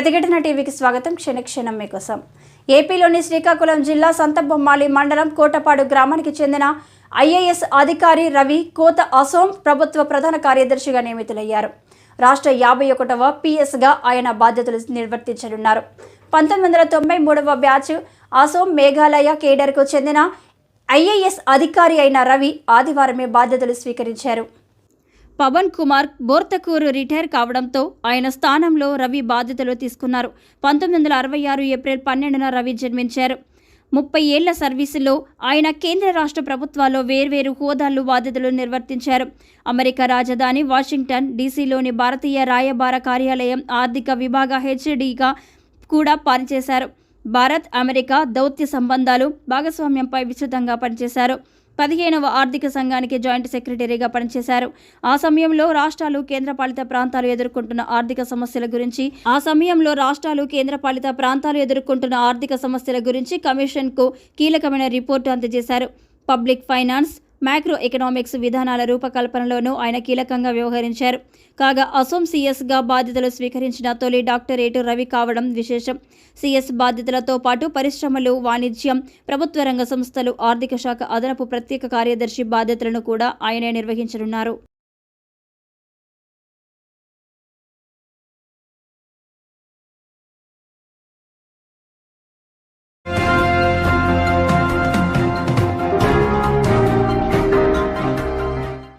ప్రతిఘటన టీవీకి స్వాగతం. క్షణక్షణం మీకోసం. ఏపీలోని శ్రీకాకుళం జిల్లా సంతబొమ్మాలి మండలం కోటపాడు గ్రామానికి చెందిన ఐఏఎస్ అధికారి రవి కోత అసోం ప్రభుత్వ ప్రధాన కార్యదర్శిగా నియమితులయ్యారు. రాష్ట్ర యాభై ఒకటవ పిఎస్గా ఆయన బాధ్యతలు నిర్వర్తించనున్నారు. పంతొమ్మిది వందల తొంభై మూడవ బ్యాచ్ అసోం మేఘాలయ కేడర్కు చెందిన ఐఏఎస్ అధికారి అయిన రవి ఆదివారమే బాధ్యతలు స్వీకరించారు. పవన్ కుమార్ బోర్తకూరు రిటైర్ కావడంతో ఆయన స్థానంలో రవి బాధ్యతలు తీసుకున్నారు. పంతొమ్మిది వందల అరవై ఆరు ఏప్రిల్ పన్నెండున రవి జన్మించారు. ముప్పై ఏళ్ళ సర్వీసులో ఆయన కేంద్ర రాష్ట్ర ప్రభుత్వాల్లో వేర్వేరు హోదాలు బాధ్యతలు నిర్వర్తించారు. అమెరికా రాజధాని వాషింగ్టన్ డీసీలోని భారతీయ రాయబార కార్యాలయం ఆర్థిక విభాగ హెచ్డీగా కూడా పనిచేశారు. భారత్ అమెరికా దౌత్య సంబంధాలు భాగస్వామ్యంపై విస్తృతంగా పనిచేశారు. పదిహేనవ ఆర్థిక సంఘానికి జాయింట్ సెక్రటరీగా పనిచేశారు. ఆ సమయంలో రాష్ట్రాలు కేంద్రపాలిత ప్రాంతాలు ఎదుర్కొంటున్న ఆర్థిక సమస్యల గురించి ఆ సమయంలో రాష్ట్రాలు కేంద్రపాలిత ప్రాంతాలు ఎదుర్కొంటున్న ఆర్థిక సమస్యల గురించి కమిషన్కు కీలకమైన రిపోర్టు అందజేశారు. పబ్లిక్ ఫైనాన్స్ మ్యాక్రో ఎకనామిక్స్ విధానాల రూపకల్పనలోనూ ఆయన కీలకంగా వ్యవహరించారు. కాగా అసోం సీఎస్గా బాధ్యతలు స్వీకరించిన తొలి డాక్టరేట్ రవి కావడం విశేషం. సీఎస్ బాధ్యతలతో పాటు పరిశ్రమలు వాణిజ్యం ప్రభుత్వ రంగ సంస్థలు ఆర్థిక శాఖ అదనపు ప్రత్యేక కార్యదర్శి బాధ్యతలను కూడా ఆయనే నిర్వహించనున్నారు.